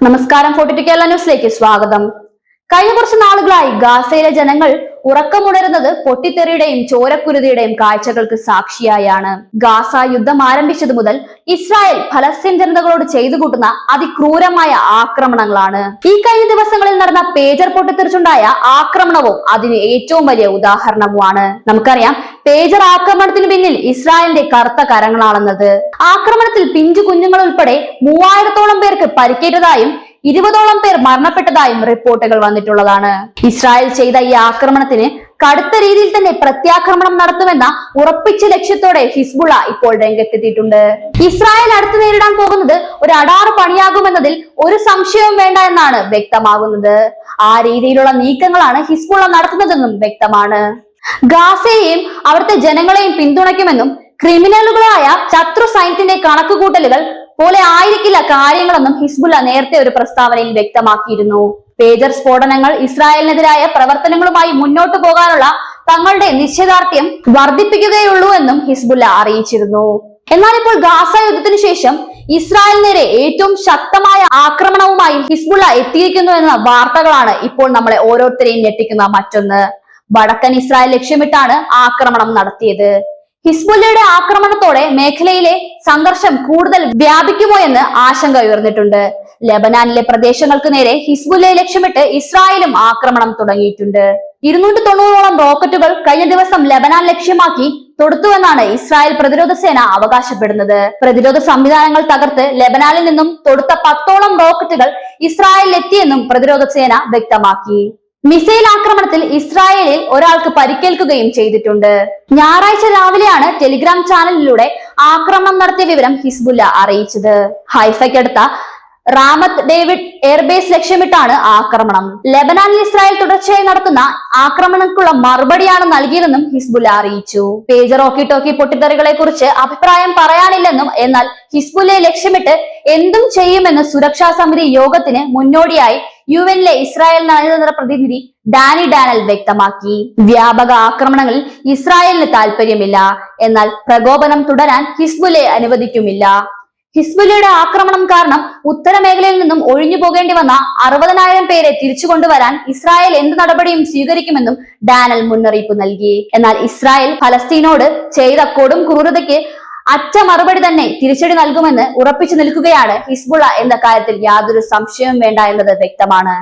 നമസ്കാരം ഫോർട്ടി കേരള ന്യൂസിലേക്ക് സ്വാഗതം. കഴിഞ്ഞ കുറച്ച് നാളുകളായി ഗാസയിലെ ജനങ്ങൾ ഉറക്കമുണരുന്നത് പൊട്ടിത്തെറിയുടെയും ചോരക്കുരുതിയുടെയും കാഴ്ചകൾക്ക് സാക്ഷിയായാണ്. ഗാസ യുദ്ധം ആരംഭിച്ചതു മുതൽ ഇസ്രായേൽ ഫലസ്തീൻ ജനതകളോട് ചെയ്തു കൂട്ടുന്ന അതിക്രൂരമായ ആക്രമണങ്ങളാണ്. ഈ കഴിഞ്ഞ ദിവസങ്ങളിൽ നടന്ന പേജർ പൊട്ടിത്തെറിച്ചുണ്ടായ ആക്രമണവും അതിന് ഏറ്റവും വലിയ ഉദാഹരണവുമാണ്. നമുക്കറിയാം പേജർ ആക്രമണത്തിന് പിന്നിൽ ഇസ്രായേലിന്റെ കറുത്ത കരങ്ങളാണെന്നത്. ആക്രമണത്തിൽ പിഞ്ചു കുഞ്ഞുങ്ങൾ ഉൾപ്പെടെ മൂവായിരത്തോളം പേർക്ക് പരിക്കേറ്റതായും ഇരുപതോളം പേർ മരണപ്പെട്ടതായും റിപ്പോർട്ടുകൾ വന്നിട്ടുള്ളതാണ്. ഇസ്രായേൽ ചെയ്ത ഈ ആക്രമണത്തിന് കടുത്ത രീതിയിൽ തന്നെ പ്രത്യാക്രമണം നടത്തുമെന്ന ഉറപ്പിച്ച ലക്ഷ്യത്തോടെ ഹിസ്ബുള്ള ഇപ്പോൾ രംഗത്തെത്തിയിട്ടുണ്ട്. ഇസ്രായേൽ അടുത്ത് നേരിടാൻ പോകുന്നത് ഒരു അടാറ് പണിയാകുമെന്നതിൽ ഒരു സംശയവും വേണ്ട എന്നാണ് വ്യക്തമാകുന്നത്. ആ രീതിയിലുള്ള നീക്കങ്ങളാണ് ഹിസ്ബുള്ള നടത്തുന്നതെന്നും വ്യക്തമാണ്. ഗാസയെയും അവിടുത്തെ ജനങ്ങളെയും പിന്തുണയ്ക്കുമെന്നും ക്രിമിനലുകളായ ശത്രു സൈന്യത്തിന്റെ കണക്കുകൂട്ടലുകൾ പോലെ ആയിരിക്കില്ല കാര്യങ്ങളെന്നും ഹിസ്ബുല്ല നേരത്തെ ഒരു പ്രസ്താവനയിൽ വ്യക്തമാക്കിയിരുന്നു. പേജർ സ്ഫോടനങ്ങൾ ഇസ്രായേലിനെതിരായ പ്രവർത്തനങ്ങളുമായി മുന്നോട്ടു പോകാനുള്ള തങ്ങളുടെ നിശ്ചയദാർഢ്യം വർദ്ധിപ്പിക്കുകയുള്ളൂ എന്നും ഹിസ്ബുല്ല അറിയിച്ചിരുന്നു. എന്നാൽ ഇപ്പോൾ ഗാസ യുദ്ധത്തിനു ശേഷം ഇസ്രായേലിനെതിരെ ഏറ്റവും ശക്തമായ ആക്രമണവുമായി ഹിസ്ബുള്ള എത്തിയിരിക്കുന്നു എന്ന വാർത്തകളാണ് ഇപ്പോൾ നമ്മളെ ഓരോരുത്തരെയും ഞെട്ടിക്കുന്ന മറ്റൊന്ന്. വടക്കൻ ഇസ്രായേൽ ലക്ഷ്യമിട്ടാണ് ആക്രമണം നടത്തിയത്. ഹിസ്ബുല്ലയുടെ ആക്രമണത്തോടെ മേഖലയിലെ സംഘർഷം കൂടുതൽ വ്യാപിക്കുമോ എന്ന് ആശങ്ക ഉയർന്നിട്ടുണ്ട്. ലബനാനിലെ പ്രദേശങ്ങൾക്ക് നേരെ ഹിസ്ബുല്ലയെ ലക്ഷ്യമിട്ട് ഇസ്രായേലും ആക്രമണം തുടങ്ങിയിട്ടുണ്ട്. ഇരുന്നൂറ്റി തൊണ്ണൂറോളം റോക്കറ്റുകൾ കഴിഞ്ഞ ദിവസം ലബനാൻ ലക്ഷ്യമാക്കി തൊടുത്തുവെന്നാണ് ഇസ്രായേൽ പ്രതിരോധ സേന അവകാശപ്പെടുന്നത്. പ്രതിരോധ സംവിധാനങ്ങൾ തകർത്ത് ലബനാനിൽ നിന്നും തൊടുത്ത പത്തോളം റോക്കറ്റുകൾ ഇസ്രായേലിലെത്തിയെന്നും പ്രതിരോധ സേന വ്യക്തമാക്കി. മിസൈൽ ആക്രമണത്തിൽ ഇസ്രായേലിൽ ഒരാൾക്ക് പരിക്കേൽക്കുകയും ചെയ്തിട്ടുണ്ട്. ഞായറാഴ്ച രാവിലെയാണ് ടെലിഗ്രാം ചാനലിലൂടെ ആക്രമണം നടത്തിയ വിവരം ഹിസ്ബുല്ല അറിയിച്ചത്. ഹൈഫയ്ക്കടുത്ത റാമത്ത് ഡേവിഡ് എയർബേസ് ലക്ഷ്യമിട്ടാണ് ആക്രമണം. ലെബനാനിൽ ഇസ്രായേൽ തുടർച്ചയായി നടത്തുന്ന ആക്രമണങ്ങൾക്കുള്ള മറുപടിയാണ് നൽകിയതെന്നും ഹിസ്ബുല്ല അറിയിച്ചു. പേജർ ഓക്കി ടോക്കി പൊട്ടിത്തെറികളെ കുറിച്ച് അഭിപ്രായം പറയാനില്ലെന്നും എന്നാൽ ഹിസ്ബുല്ലയെ ലക്ഷ്യമിട്ട് എന്തും ചെയ്യുമെന്ന് സുരക്ഷാ സമിതി യോഗത്തിന് മുന്നോടിയായി യു എനിലെ ഇസ്രായേൽ നയതന്ത്ര പ്രതിനിധി ഡാനി ഡാനൽ വ്യക്തമാക്കി. വ്യാപക ആക്രമണങ്ങളിൽ ഇസ്രായേലിന് താല്പര്യമില്ല എന്നാൽ പ്രകോപനം തുടരാൻ ഹിസ്ബുലെ അനുവദിക്കുമില്ല. ഹിസ്ബുലയുടെ ആക്രമണം കാരണം ഉത്തരമേഖലയിൽ നിന്നും ഒഴിഞ്ഞു പോകേണ്ടി വന്ന അറുപതിനായിരം പേരെ തിരിച്ചു കൊണ്ടുവരാൻ ഇസ്രായേൽ എന്ത് നടപടിയും സ്വീകരിക്കുമെന്നും ഡാനൽ മുന്നറിയിപ്പ് നൽകി. എന്നാൽ ഇസ്രായേൽ ഫലസ്തീനോട് ചെയ്ത കൊടും ക്രൂരതയ്ക്ക് അറ്റ മറുപടി തന്നെ തിരിച്ചടി നൽകുമെന്ന് ഉറപ്പിച്ചു നിൽക്കുകയാണ് ഹിസ്ബുള്ള എന്ന കാര്യത്തിൽ യാതൊരു സംശയവും വേണ്ട എന്നത് വ്യക്തമാണ്.